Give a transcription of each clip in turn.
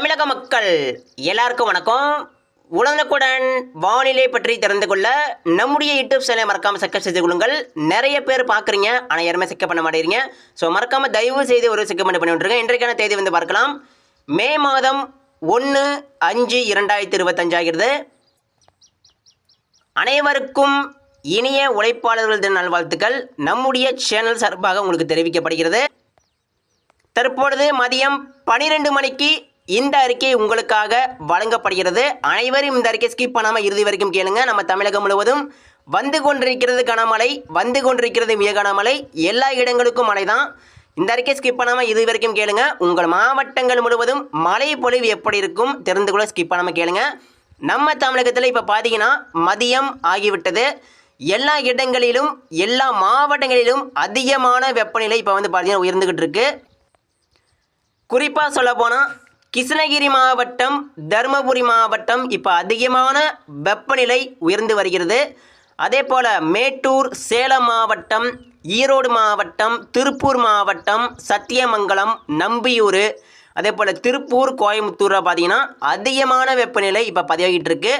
தமிழக மக்கள் எல்லாருக்கும் வணக்கம். உலகக்குடன் வானிலை பற்றி தெரிந்து கொள்ள நம்முடைய யூடியூப் சேனலை மறக்காமல் சக்கப் செய்து கொள்ளுங்கள். நிறைய பேர் பார்க்குறீங்க ஆனால் யாருமே செக்கப் பண்ண மாட்டேங்கிறீங்க. ஸோ மறக்காமல் தயவு செய்து ஒரு செக்கப் பண்ணி விட்டுருங்க இன்றைக்கான தேதி வந்து பார்க்கலாம். மே மாதம் ஒன்று அஞ்சு இரண்டாயிரத்தி இருபத்தஞ்சாகிறது அனைவருக்கும் இனிய உழைப்பாளர்கள் தின நல்வாழ்த்துக்கள். நம்முடைய சேனல் சார்பாக உங்களுக்கு தெரிவிக்கப்படுகிறது. தற்பொழுது மதியம் பனிரெண்டு மணிக்கு இந்த அறிக்கை உங்களுக்காக வழங்கப்படுகிறது. அனைவரும் இந்த அறிக்கை ஸ்கிப் பண்ணாமல் இறுதி வரைக்கும் கேளுங்க. நம்ம தமிழகம் முழுவதும் வந்து கொண்டிருக்கிறது கனமழை வந்து கொண்டிருக்கிறது மிக கனமழை எல்லா இடங்களுக்கும் மழை தான் இந்த அறிக்கை ஸ்கிப் பண்ணாமல் இறுதி வரைக்கும் கேளுங்க. உங்கள் மாவட்டங்கள் முழுவதும் மழை பொழிவு எப்படி இருக்கும் தெரிந்து கொள்ள ஸ்கிப் பண்ணாமல் கேளுங்க. நம்ம தமிழகத்தில் இப்போ பார்த்தீங்கன்னா மதியம் ஆகிவிட்டது. எல்லா இடங்களிலும் எல்லா மாவட்டங்களிலும் அதிகமான வெப்பநிலை இப்போ வந்து பார்த்தீங்கன்னா உயர்ந்துக்கிட்டு இருக்கு. குறிப்பாக சொல்ல போனால் கிருஷ்ணகிரி மாவட்டம் தருமபுரி மாவட்டம் இப்போ அதிகமான வெப்பநிலை உயர்ந்து வருகிறது. அதே போல் மேட்டூர் சேலம் மாவட்டம் ஈரோடு மாவட்டம் திருப்பூர் மாவட்டம் சத்தியமங்கலம் நம்பியூர் அதே போல் திருப்பூர் கோயம்புத்தூரில் பார்த்தீங்கன்னா அதிகமான வெப்பநிலை இப்போ பதிவாகிட்டு இருக்கு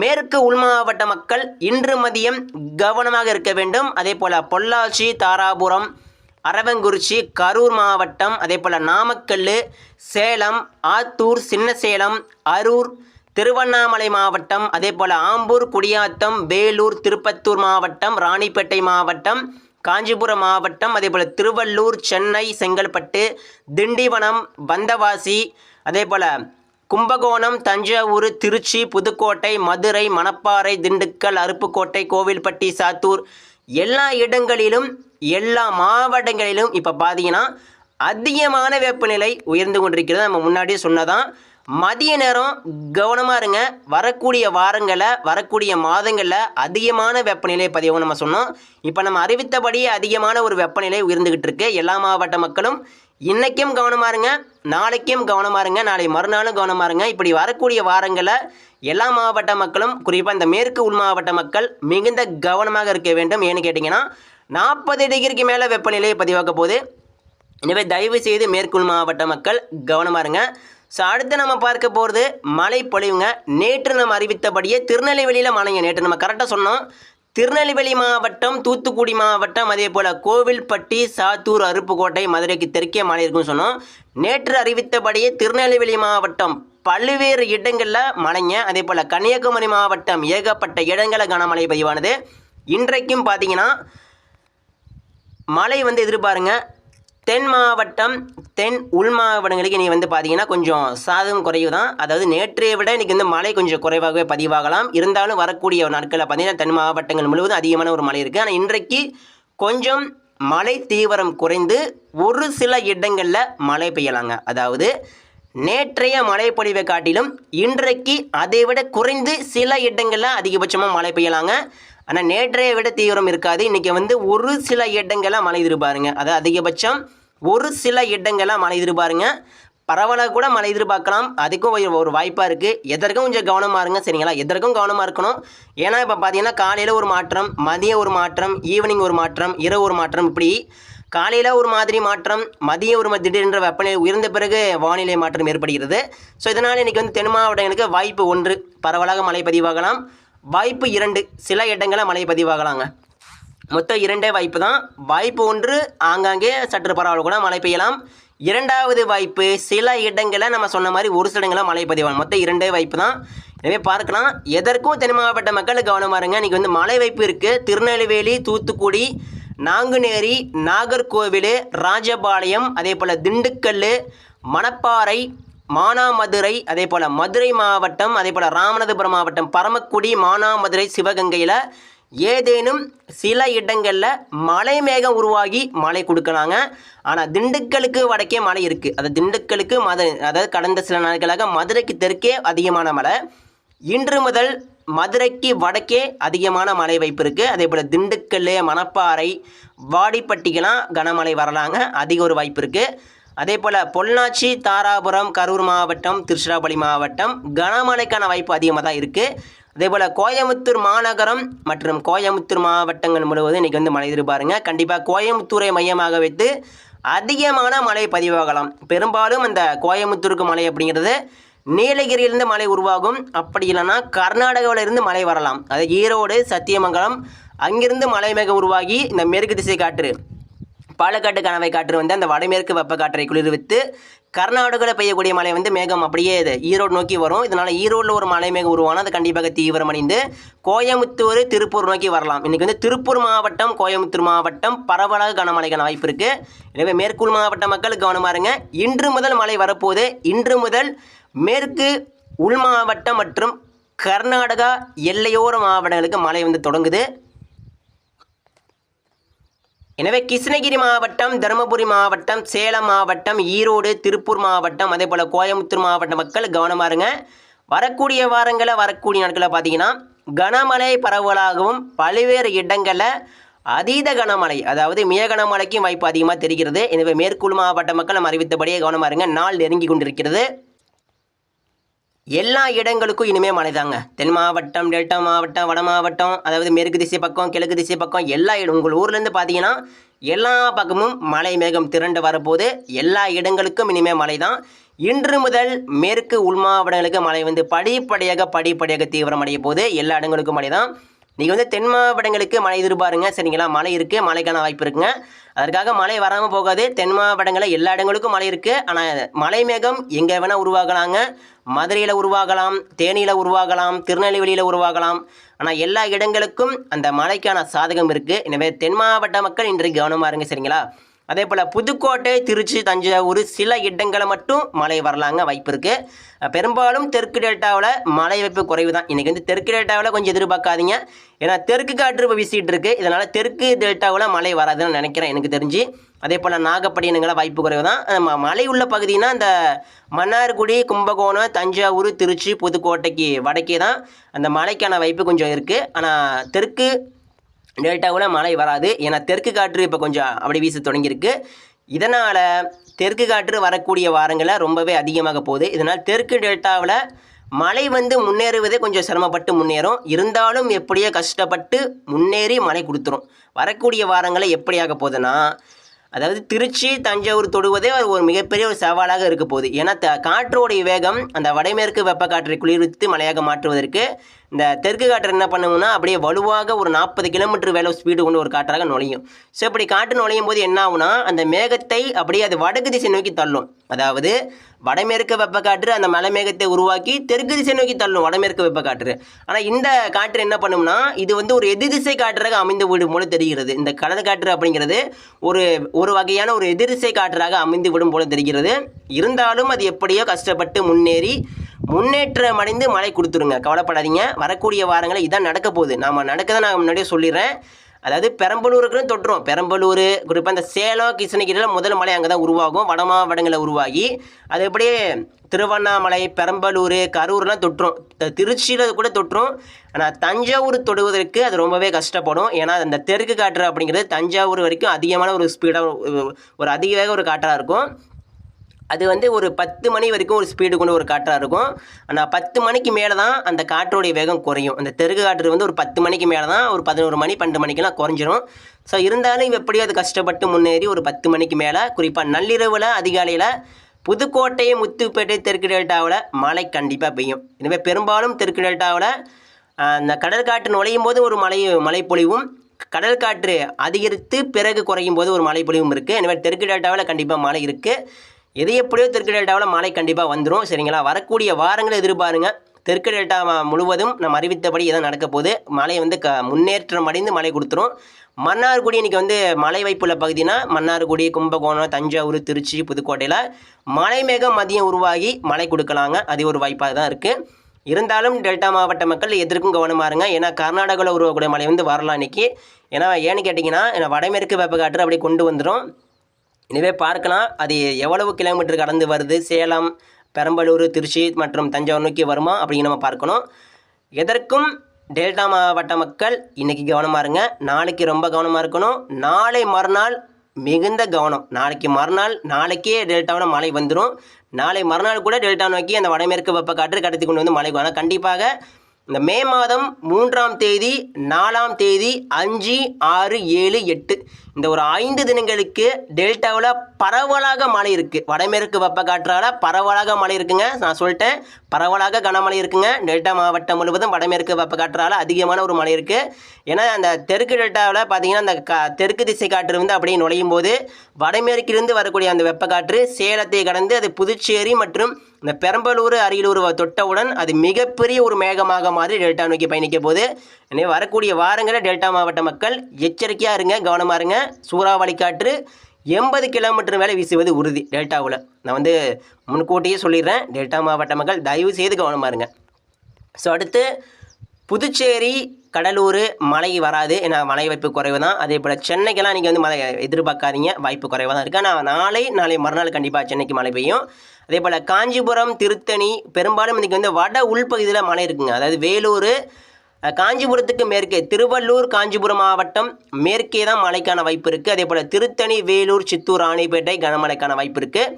மேற்கு உள் மாவட்ட மக்கள் இன்று மதியம் கவனமாக இருக்க வேண்டும். அதே போல் பொள்ளாச்சி தாராபுரம் அரவங்குறிச்சி கரூர் மாவட்டம் அதே போல் நாமக்கல் சேலம் ஆத்தூர் சின்னசேலம் அரூர் திருவண்ணாமலை மாவட்டம் அதே போல் ஆம்பூர் குடியாத்தம் வேலூர் திருப்பத்தூர் மாவட்டம் ராணிப்பேட்டை மாவட்டம் காஞ்சிபுரம் மாவட்டம் அதே போல் திருவள்ளூர் சென்னை செங்கல்பட்டு திண்டிவனம் வந்தவாசி அதே போல் கும்பகோணம் தஞ்சாவூர் திருச்சி புதுக்கோட்டை மதுரை மணப்பாறை திண்டுக்கல் அருப்புக்கோட்டை கோவில்பட்டி சாத்தூர் எல்லா இடங்களிலும் எல்லா மாவட்டங்களிலும் இப்போ பார்த்தீங்கன்னா அதிகமான வெப்பநிலை உயர்ந்து கொண்டிருக்கிறது. நம்ம முன்னாடியே சொன்னதான். மதிய நேரம் கவனமாக இருங்க. வரக்கூடிய வாரங்களில் வரக்கூடிய மாதங்களில் அதிகமான வெப்பநிலை பதிவு நம்ம சொன்னோம். இப்போ நம்ம அறிவித்தபடி அதிகமான ஒரு வெப்பநிலை உயர்ந்துக்கிட்டு இருக்கு. எல்லா மாவட்ட மக்களும் இன்றைக்கும் கவனமாக இருங்க. நாளைக்கும் கவனமாக இருங்க. நாளை மறுநாளும் கவனமாக இருங்க. இப்படி வரக்கூடிய வாரங்களில் எல்லா மாவட்ட மக்களும் குறிப்பாக இந்த மேற்கு உள் மாவட்ட மக்கள் மிகுந்த கவனமாக இருக்க வேண்டும். ஏன்னு கேட்டிங்கன்னா நாற்பது டிகிரிக்கு மேலே வெப்பநிலை பதிவாக்க போகுது. எனவே தயவு செய்து மேற்குள் மாவட்ட மக்கள் கவனமாக இருங்க. ஸோ அடுத்து நம்ம பார்க்க போகிறது மழை பொழிவுங்க நேற்று நம்ம அறிவித்தபடியே திருநெல்வேலியில் மழைங்க. நேற்று நம்ம கரெக்டாக சொன்னோம். திருநெல்வேலி மாவட்டம் தூத்துக்குடி மாவட்டம் அதே போல் கோவில்பட்டி சாத்தூர் அருப்புக்கோட்டை மதுரைக்கு தெற்கே மழை இருக்குன்னு சொன்னோம். நேற்று அறிவித்தபடியே திருநெல்வேலி மாவட்டம் பல்வேறு இடங்களில் மழைங்க. அதே போல் கன்னியாகுமரி மாவட்டம் ஏகப்பட்ட இடங்களில் கனமழை பதிவானது. இன்றைக்கும் பார்த்தீங்கன்னா மழை வந்து எதிர்பாருங்க. தென் மாவட்டம் தென் உள் மாவட்டங்களுக்கு இன்றைக்கி வந்து பார்த்தீங்கன்னா கொஞ்சம் சாதகம் குறைவு தான் அதாவது நேற்றைய விட இன்றைக்கி வந்து மழை கொஞ்சம் குறைவாகவே பதிவாகலாம். இருந்தாலும் வரக்கூடிய நாட்களில் பார்த்தீங்கன்னா தென் மாவட்டங்கள் முழுவதும் அதிகமான ஒரு மழை இருக்குது ஆனால் இன்றைக்கு கொஞ்சம் மழை தீவிரம் குறைந்து ஒரு சில இடங்களில் மழை பெய்யலாங்க. அதாவது நேற்றைய மழை காட்டிலும் இன்றைக்கு அதை விட குறைந்து சில இடங்களில் அதிகபட்சமாக மழை பெய்யலாங்க. ஆனால் நேற்றைய விட தீவிரம் இருக்காது. இன்றைக்கி வந்து ஒரு சில இடங்களாக மழை எதிர்பாருங்க அதாவது அதிகபட்சம் ஒரு சில இடங்களாக மழை எதிர்பாருங்க பரவலாக கூட மழை எதிர்பார்க்கலாம் அதுக்கும் ஒரு- ஒரு வாய்ப்பாக இருக்குது எதற்கும் கொஞ்சம் கவனமாக இருங்க சரிங்களா? எதற்கும் கவனமாக இருக்கணும். ஏன்னா இப்போ பார்த்தீங்கன்னா காலையில் ஒரு மாற்றம் மதியம் ஒரு மாற்றம் ஈவினிங் ஒரு மாற்றம் இரவு ஒரு மாற்றம் இப்படி காலையில் ஒரு மாதிரி மாற்றம் மதியம் ஒரு திடீரென்ற வெப்பநிலை உயர்ந்த பிறகு வானிலை மாற்றம் ஏற்படுகிறது. ஸோ இதனால் இன்றைக்கி வந்து தென் மாவட்டங்களுக்கு வாய்ப்பு ஒன்று. பரவலாக மழை பதிவாகலாம். வாய்ப்பு இரண்டு. சில இடங்களில் மழை பதிவாகலாங்க. மொத்தம் இரண்டே வாய்ப்பு தான். வாய்ப்பு ஒன்று ஆங்காங்கே சற்று பரவாயில்ல கூட மழை பெய்யலாம். இரண்டாவது வாய்ப்பு சில இடங்களில் நம்ம சொன்ன மாதிரி ஒரு சில இடங்களில் மழை பதிவாகும் மொத்தம் இரண்டே வாய்ப்பு தான். எனவே பார்க்கலாம். எதற்கும் தென் மாவட்ட மக்கள் கவனமாக இருங்க. இன்றைக்கி வந்து மழை வாய்ப்பு இருக்குது திருநெல்வேலி தூத்துக்குடி நாங்குநேரி நாகர்கோவில் ராஜபாளையம் அதே போல் திண்டுக்கல் மணப்பாறை மானாமதுரை அதே போல் மதுரை மாவட்டம் அதே போல் ராமநாதபுரம் மாவட்டம் பரமக்குடி மானாமதுரை சிவகங்கையில் ஏதேனும் சில இடங்களில் மலை மேகம் உருவாகி மழை கொடுக்கலாங்க ஆனால் திண்டுக்கலுக்கு வடக்கே மழை இருக்குது அது திண்டுக்கலுக்கு மதுரை அதாவது கடந்த சில நாட்களாக மதுரைக்கு தெற்கே அதிகமான மழை இன்று முதல் மதுரைக்கு வடக்கே அதிகமான மழை வாய்ப்பு இருக்குது அதே போல் திண்டுக்கல் மணப்பாறை வாடிப்பட்டிக்கெல்லாம் கனமழை வரலாங்க அதிக ஒரு வாய்ப்பு இருக்குது அதே போல் பொள்ளாச்சி தாராபுரம் கரூர் மாவட்டம் திருச்சிராப்பள்ளி மாவட்டம் கனமழைக்கான வாய்ப்பு அதிகமாக தான் இருக்குது அதே போல் கோயமுத்தூர் மாநகரம் மற்றும் கோயமுத்தூர் மாவட்டங்கள் முழுவதும் இன்றைக்கி வந்து மழை எதிர்பாருங்க கண்டிப்பாக கோயமுத்தூரை மையமாக வைத்து அதிகமான மழை பதிவாகலாம். பெரும்பாலும் அந்த கோயமுத்தூருக்கு மழை அப்படிங்கிறது நீலகிரியிலிருந்து மழை உருவாகும். அப்படி இல்லைன்னா கர்நாடகாவிலிருந்து மழை வரலாம். அது ஈரோடு சத்தியமங்கலம் அங்கிருந்து மழை மேக உருவாகி இந்த மேற்கு திசை காற்று பாலக்காட்டு கனவை காற்று வந்து அந்த வடமேற்கு வெப்ப காற்றை குளிர்வித்து கர்நாடகாவில் பெய்யக்கூடிய மழை வந்து மேகம் அப்படியே இது ஈரோடு நோக்கி வரும். இதனால் ஈரோடில் ஒரு மழை மேகம் உருவானால் அது கண்டிப்பாக தீவிரமடைந்து கோயமுத்தூர் திருப்பூர் நோக்கி வரலாம். இன்றைக்கி வந்து திருப்பூர் மாவட்டம் கோயமுத்தூர் மாவட்டம் பரவலாக கனமழைக்கான வாய்ப்பு இருக்குது எனவே மேற்குள் மாவட்ட மக்கள் கவனமாக இருங்க. இன்று முதல் மழை வரப்போது இன்று முதல் மேற்கு உள் மாவட்டம் மற்றும் கர்நாடகா எல்லையோர மாவட்டங்களுக்கு மழை வந்து தொடங்குது. எனவே கிருஷ்ணகிரி மாவட்டம் தருமபுரி மாவட்டம் சேலம் மாவட்டம் ஈரோடு திருப்பூர் மாவட்டம் அதே போல் கோயம்புத்தூர் மாவட்ட மக்கள் கவனமாக இருங்க. வரக்கூடிய வாரங்களில் வரக்கூடிய நாட்களில் பார்த்தீங்கன்னா கனமழை பரவலாகவும் பல்வேறு இடங்களில் அதீத கனமழை அதாவது மிக கனமழைக்கும் வாய்ப்பு அதிகமாக தெரிகிறது. எனவே மேற்குள் மாவட்ட மக்கள் நம்ம அறிவித்தபடியே கவனமாக இருங்க. நாள் நெருங்கி கொண்டிருக்கிறது. எல்லா இடங்களுக்கும் இனிமே மழை தாங்க. தென் மாவட்டம் டெல்டா மாவட்டம் வட மாவட்டம் அதாவது மேற்கு திசை பக்கம் கிழக்கு திசை பக்கம் எல்லா இடம் உங்கள் ஊர்லேருந்து பார்த்தீங்கன்னா எல்லா பக்கமும் மழை மேகம் திரண்டு வரப்போது எல்லா இடங்களுக்கும் இனிமே மழை தான். இன்று முதல் மேற்கு உள் மாவட்டங்களுக்கு மழை வந்து படிப்படியாக படிப்படியாக தீவிரமடைய போது எல்லா இடங்களுக்கும் மழை தான். நீங்கள் வந்து தென் மாவட்டங்களுக்கு மழை எதிர்பாருங்க. சரிங்களா? மழை இருக்குது மழைக்கான வாய்ப்பு இருக்குங்க. அதற்காக மழை வராமல் போகாது. தென் மாவட்டங்களில் எல்லா இடங்களுக்கும் மழை இருக்குது ஆனால் மழை மேகம் எங்கே வேணால் உருவாகலாங்க. மதுரையில் உருவாகலாம். தேனியில் உருவாகலாம். திருநெல்வேலியில் உருவாகலாம். ஆனால் எல்லா இடங்களுக்கும் அந்த மழைக்கான சாதகம் இருக்குது எனவே தென் மாவட்ட மக்கள் இன்றைக்கு கவனமாக இருங்க. சரிங்களா? அதே போல் புதுக்கோட்டை திருச்சி தஞ்சாவூர் சில இடங்களை மட்டும் மழை வரலாங்க வாய்ப்பு இருக்குது பெரும்பாலும் தெற்கு டெல்டாவில் மழை வாய்ப்பு குறைவு தான் இன்றைக்கி வந்து தெற்கு டெல்டாவில் கொஞ்சம் எதிர்பார்க்காதீங்க. ஏன்னா தெற்கு காற்று இப்போ வீசிட்டு இருக்கு. இதனால் தெற்கு டெல்டாவில் மழை வராதுன்னு நினைக்கிறேன். எனக்கு தெரிஞ்சு அதே போல் நாகப்பட்டினங்களை வாய்ப்பு குறைவு தான் மலை உள்ள பகுதினா இந்த மன்னார்குடி கும்பகோணம் தஞ்சாவூர் திருச்சி புதுக்கோட்டைக்கு வடக்கே தான் அந்த மழைக்கான வாய்ப்பு கொஞ்சம் இருக்குது ஆனால் தெற்கு டெல்டாவில் மழை வராது. ஏன்னா தெற்கு காற்று இப்போ கொஞ்சம் அப்படி வீச தொடங்கியிருக்கு. இதனால் தெற்கு காற்று வரக்கூடிய வாரங்களில் ரொம்பவே அதிகமாக போகுது. இதனால் தெற்கு டெல்டாவில் மழை வந்து முன்னேறுவதே கொஞ்சம் சிரமப்பட்டு முன்னேறும். இருந்தாலும் எப்படியோ கஷ்டப்பட்டு முன்னேறி மழை கொடுத்துரும். வரக்கூடிய வாரங்களில் எப்படியாக போகுதுன்னா அதாவது திருச்சி தஞ்சாவூர் தொடுவதே அது ஒரு மிகப்பெரிய ஒரு சவாலாக இருக்க போகுது. ஏன்னா த காற்றோடைய வேகம் அந்த வடமேற்கு வெப்ப காற்றை குளிர்வித்து மழையாக மாற்றுவதற்கு இந்த தெற்கு காற்று என்ன பண்ணுவோம்னா அப்படியே வலுவாக ஒரு நாற்பது கிலோமீட்டர் வேலை ஸ்பீடு கொண்டு ஒரு காற்றாக நுழையும். ஸோ இப்படி காற்று நுழையும் போது என்ன ஆகும்னா அந்த மேகத்தை அப்படியே அது வடக்கு திசை நோக்கி தள்ளும். அதாவது வடமேற்கு வெப்பக்காற்று அந்த மலை மேகத்தை உருவாக்கி தெற்கு திசை நோக்கி தள்ளும் வடமேற்கு வெப்பக்காற்று ஆனால் இந்த காற்று என்ன பண்ணும்னா இது வந்து ஒரு எதிர்திசை காற்றாக அமைந்து விடும் போல தெரிகிறது. இந்த கடல் காற்று அப்படிங்கிறது ஒரு ஒரு வகையான ஒரு எதிர்திசை காற்றாக அமைந்து விடும் போல தெரிகிறது. இருந்தாலும் அது எப்படியோ கஷ்டப்பட்டு முன்னேறி முன்னேற்றம் அடைந்து மழை கொடுத்துருங்க. கவலைப்படாதீங்க. வரக்கூடிய வாரங்களில் இதான் நடக்க போகுது. நாம் நடக்கதை நான் முன்னாடியே சொல்லிடுறேன். அதாவது பெரம்பலூருக்குன்னு தொட்டுரும். பெரம்பலூர் குறிப்பாக இந்த சேலம் கிருஷ்ணகிரியில் முதல் மலை அங்கே தான் உருவாகும். வட மாவட்டங்களில் உருவாகி அது அப்படியே திருவண்ணாமலை பெரம்பலூர் கரூர்லாம் தொட்டுரும். திருச்சியில் கூட தொட்டுரும். ஆனால் தஞ்சாவூர் தொடுவதற்கு அது ரொம்பவே கஷ்டப்படும். ஏன்னா அந்த தெற்கு காற்று அப்படிங்கிறது தஞ்சாவூர் வரைக்கும் அதிகமான ஒரு ஸ்பீடாக ஒரு அதிக வேக ஒரு காற்றாக இருக்கும். அது வந்து ஒரு பத்து மணி வரைக்கும் ஒரு ஸ்பீடு கொண்டு ஒரு காற்றாக இருக்கும். ஆனால் பத்து மணிக்கு மேலே தான் அந்த காற்றோடைய வேகம் குறையும். அந்த தெருக்கு காற்று வந்து ஒரு பத்து மணிக்கு மேலே தான் ஒரு பதினோரு மணி பன்னெண்டு மணிக்கெல்லாம் குறைஞ்சிரும். ஸோ இருந்தாலும் எப்படியோ அது கஷ்டப்பட்டு முன்னேறி ஒரு பத்து மணிக்கு மேலே குறிப்பாக நள்ளிரவில் அதிகாலையில் புதுக்கோட்டை முத்துப்பேட்டை தெற்கு டெல்டாவில் மழை கண்டிப்பாக பெய்யும். எனவே பெரும்பாலும் தெற்கு டெல்டாவில் அந்த கடல் காற்று நுழையும் போது ஒரு மழை மழைப்பொழிவும் கடல் காற்று அதிகரித்து பிறகு குறையும் போது ஒரு மழைப்பொழிவும் இருக்குது எனவே தெற்கு டெல்டாவில் கண்டிப்பாக மழை இருக்குது எது எப்படியோ தெற்கு டெல்டாவில் மழை கண்டிப்பாக வந்துடும் சரிங்களா? வரக்கூடிய வாரங்களை எதிர்பாருங்க. தெற்கு டெல்டா முழுவதும் நம்ம அறிவித்தபடி இதான் நடக்க போகுது. மழை வந்து க முன்னேற்றம் அடைந்து மழை கொடுத்துரும். மன்னார்குடி இன்றைக்கி வந்து மழை வாய்ப்புள்ள பகுதினா மன்னார்குடி கும்பகோணம் தஞ்சாவூர் திருச்சி புதுக்கோட்டையில் மழை மேகம் மதியம் உருவாகி மழை கொடுக்கலாங்க. அது ஒரு வாய்ப்பாக தான் இருக்குது இருந்தாலும் டெல்டா மாவட்ட மக்கள் எதற்கும் கவனமாக இருங்க. ஏன்னா கர்நாடகாவில் உருவக்கூடிய மழை வந்து வரலாம் இன்றைக்கி ஏன்னா ஏன்னு கேட்டிங்கன்னா ஏன்னா வடமேற்கு வெப்பக்காற்று அப்படியே கொண்டு வந்துடும் எனவே பார்க்கலாம். அது எவ்வளவு கிலோமீட்டர் கடந்து வருது? சேலம் பெரம்பலூர் திருச்சி மற்றும் தஞ்சாவூர் நோக்கி வருமா? அப்படின்னு நம்ம பார்க்கணும். எதற்கும் டெல்டா மாவட்ட மக்கள் இன்னைக்கு கவனமாக இருங்க. நாளைக்கு ரொம்ப கவனமாக இருக்கணும். நாளை மறுநாள் மிகுந்த கவனம். நாளைக்கு மறுநாள் நாளைக்கே டெல்டாவில் மழை வந்துடும் நாளை மறுநாள் கூட டெல்டா நோக்கி அந்த வடமேற்கு வெப்பக்காற்று கடத்தி கொண்டு வந்து மழை ஆனால் கண்டிப்பாக இந்த மே மாதம் மூன்றாம் தேதி நாலாம் தேதி அஞ்சு ஆறு ஏழு எட்டு இந்த ஒரு ஐந்து தினங்களுக்கு டெல்டாவில் பரவலாக மழை இருக்குது வடமேற்கு வெப்ப காற்றால் பரவலாக மழை இருக்குங்க. நான் சொல்லிட்டேன் பரவலாக கனமழை இருக்குங்க. டெல்டா மாவட்டம் முழுவதும் வடமேற்கு வெப்ப காற்றால் அதிகமான ஒரு மழை இருக்குது ஏன்னா அந்த தெற்கு டெல்டாவில் பார்த்தீங்கன்னா அந்த கா தெற்கு திசை காற்று வந்து அப்படியே நுழையும் போது வடமேற்கிலிருந்து வரக்கூடிய அந்த வெப்ப காற்று சேலத்தை கடந்து அது புதுச்சேரி மற்றும் இந்த பெரம்பலூர் அரியலூர் தொட்டவுடன் அது மிகப்பெரிய ஒரு மேகமாக மாறி டெல்டா நோக்கி பயணிக்க போது எனவே வரக்கூடிய வாரங்களில் டெல்டா மாவட்ட மக்கள் எச்சரிக்கையாக இருங்க கவனமாக இருங்க. சூறாவளி காற்று எண்பது கிலோமீட்டர் மேலே வீசுவது உறுதி. டெல்டாவில். நான் வந்து முன்கூட்டியே சொல்லிடுறேன். டெல்டா மாவட்ட மக்கள் தயவு செய்து கவனமாக இருங்க. ஸோ அடுத்து புதுச்சேரி கடலூர் மழை வராது. ஏன்னா மழை வாய்ப்பு குறைவு தான். அதே போல் சென்னைக்கெல்லாம் நீங்கள் வந்து மழை எதிர்பார்க்காதீங்க. வாய்ப்பு குறைவாக தான் இருக்குது ஆனால் நாளை நாளை மறுநாள் கண்டிப்பாக சென்னைக்கு மழை பெய்யும். அதே போல் காஞ்சிபுரம் திருத்தணி பெரும்பாலும் இன்றைக்கி வந்து வட உள்பகுதியில் மழை இருக்குங்க. அதாவது வேலூர் காஞ்சிபுரத்துக்கு மேற்கே திருவள்ளூர் காஞ்சிபுரம் மாவட்டம் மேற்கே தான் மழைக்கான வாய்ப்பு இருக்குது அதே போல் திருத்தணி வேலூர் சித்தூர் ராணிப்பேட்டை கனமழைக்கான வாய்ப்பு இருக்குது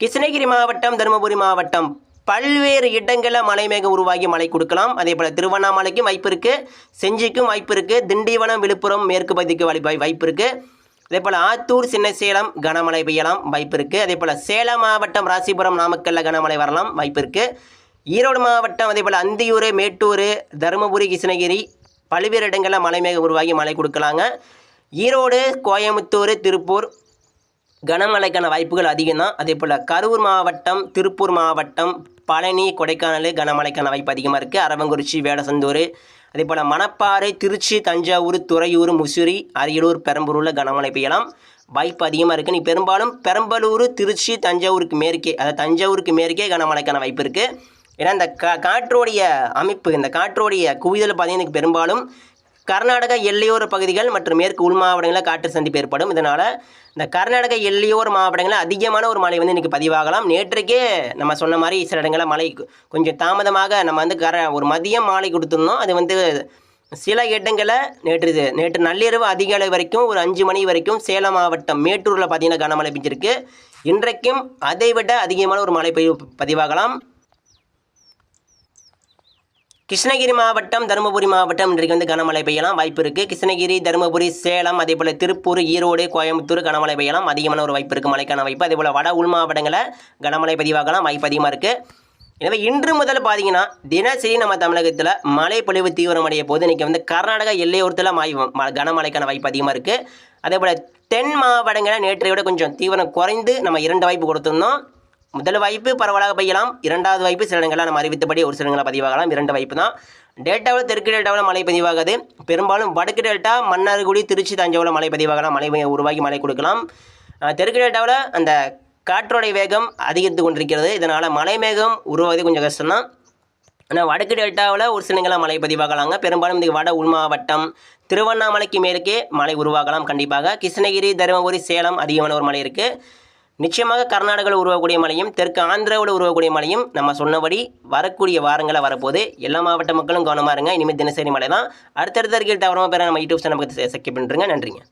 கிருஷ்ணகிரி மாவட்டம் தருமபுரி மாவட்டம் பல்வேறு இடங்களில் மலை மேகம் உருவாகி மழை கொடுக்கலாம். அதே போல் திருவண்ணாமலைக்கும் வாய்ப்பு இருக்குது செஞ்சிக்கும் வாய்ப்பு இருக்குது திண்டிவனம் விழுப்புரம் மேற்கு பகுதிக்கு வாய்ப்பு வாய்ப்பு இருக்குது அதே போல் ஆத்தூர் சின்ன சேலம் கனமழை பெய்யலாம் வாய்ப்பு இருக்குது அதே போல் சேலம் மாவட்டம் ராசிபுரம் நாமக்கல்ல கனமழை வரலாம் வாய்ப்பு இருக்குது ஈரோடு மாவட்டம் அதே போல் அந்தியூர் மேட்டூர் தருமபுரி கிருஷ்ணகிரி பல்வேறு இடங்களில் மலை மேகம் உருவாகி மழை கொடுக்கலாங்க. ஈரோடு கோயம்புத்தூர் திருப்பூர் கனமழைக்கான வாய்ப்புகள் அதிகம் தான் அதே போல் கரூர் மாவட்டம் திருப்பூர் மாவட்டம் பழனி கொடைக்கானல் கனமழைக்கான வாய்ப்பு அதிகமாக இருக்குது அரவங்குறிச்சி வேடசந்தூர் அதே போல் மணப்பாறை திருச்சி தஞ்சாவூர் துறையூர் முசிறி அரியலூர் பெரம்பலூரில் கனமழை பெய்யலாம். வாய்ப்பு அதிகமாக இருக்குது நீ பெரும்பாலும் பெரம்பலூர் திருச்சி தஞ்சாவூருக்கு மேற்கே அதாவது தஞ்சாவூருக்கு மேற்கே கனமழைக்கான வாய்ப்பு இருக்குது ஏன்னா இந்த கா காற்றோடைய அமைப்பு இந்த காற்றோடைய குவிதல் பார்த்தீங்கன்னா எனக்கு பெரும்பாலும் கர்நாடக எல்லையோர பகுதிகள் மற்றும் மேற்கு உள் மாவட்டங்களில் காற்று சந்திப்பு ஏற்படும். இதனால் இந்த கர்நாடக எல்லையோர மாவட்டங்களில் அதிகமான ஒரு மழை வந்து இன்றைக்கி பதிவாகலாம். நேற்றுக்கே நம்ம சொன்ன மாதிரி சில இடங்களில் மழை கொஞ்சம் தாமதமாக நம்ம வந்து கர ஒரு மதியம் மாலை கொடுத்துருந்தோம். அது வந்து சில இடங்களில் நேற்று இது- நேற்று நள்ளிரவு அதிக அளவு வரைக்கும் ஒரு அஞ்சு மணி வரைக்கும் சேலம் மாவட்டம் மேட்டூரில் பார்த்தீங்கன்னா கனமழை பெஞ்சிருக்கு. இன்றைக்கும் அதை விட அதிகமான ஒரு மழை பெய்ய பதிவாகலாம். கிருஷ்ணகிரி மாவட்டம் தருமபுரி மாவட்டம் இன்றைக்கு வந்து கனமழை பெய்யலாம். வாய்ப்பு இருக்குது கிருஷ்ணகிரி தருமபுரி சேலம் அதே போல் திருப்பூர் ஈரோடு கோயம்புத்தூர் கனமழை பெய்யலாம். அதிகமான ஒரு வாய்ப்பு இருக்குது மழைக்கான வாய்ப்பு. அதே போல் வட உள் மாவட்டங்களில் கனமழை பதிவாகலாம். வாய்ப்பு அதிகமாக இருக்குது எனவே இன்று முதல் பார்த்தீங்கன்னா தினசரி நம்ம தமிழகத்தில் மழை பொழிவு தீவிரமடைய போது இன்றைக்கி வந்து கர்நாடகா எல்லையோரத்தில் மாய் ம- கனமழைக்கான வாய்ப்பு அதிகமாக இருக்குது அதே போல் தென் மாவட்டங்களில் நேற்றை விட கொஞ்சம் தீவிரம் குறைந்து நம்ம இரண்டு வாய்ப்பு கொடுத்துருந்தோம். முதல் வாய்ப்பு பரவலாக பெய்யலாம். இரண்டாவது வாய்ப்பு சில இடங்களில் நம்ம அறிவித்தபடி ஒரு சில இடங்களில் பதிவாகலாம். இரண்டு வாய்ப்பு தான். டேட்டாவில் தெற்கு டெல்டாவில் மழை பதிவாகாது. பெரும்பாலும் வடக்கு டெல்டா மன்னார்குடி திருச்சி தஞ்சாவூரில் மழை பதிவாகலாம். மழை உருவாகி மழை கொடுக்கலாம். தெற்கு டேட்டாவில் அந்த காற்றோடைய வேகம் அதிகரித்து கொண்டிருக்கிறது. இதனால் மழை மேகம் உருவாவது கொஞ்சம் கஷ்டம்தான். ஆனால் வடக்கு டெல்டாவில் ஒரு சில இடங்களில் மழை பதிவாகலாங்க. பெரும்பாலும் இந்த வட உள் மாவட்டம் திருவண்ணாமலைக்கு மேற்கே மழை உருவாகலாம் கண்டிப்பாக. கிருஷ்ணகிரி தருமபுரி சேலம் அதிகமான ஒரு மழை இருக்குது நிச்சயமாக கர்நாடகாவில் உருவக்கூடிய மழையும் தெற்கு ஆந்திராவில் உருவாகக்கூடிய மழையும் நம்ம சொன்னபடி வரக்கூடிய வாரங்களில் வரப்போது எல்லா மாவட்ட மக்களும் கவனமாக இருங்க. இனிமேல் தினசரி மழை தான் அடுத்தடுத்த இருக்கிற தவறமாக பேர நம்ம யூடியூப் சேனல் பக்கத்தை செக்கி பண்ணுறேங்க நன்றிங்க.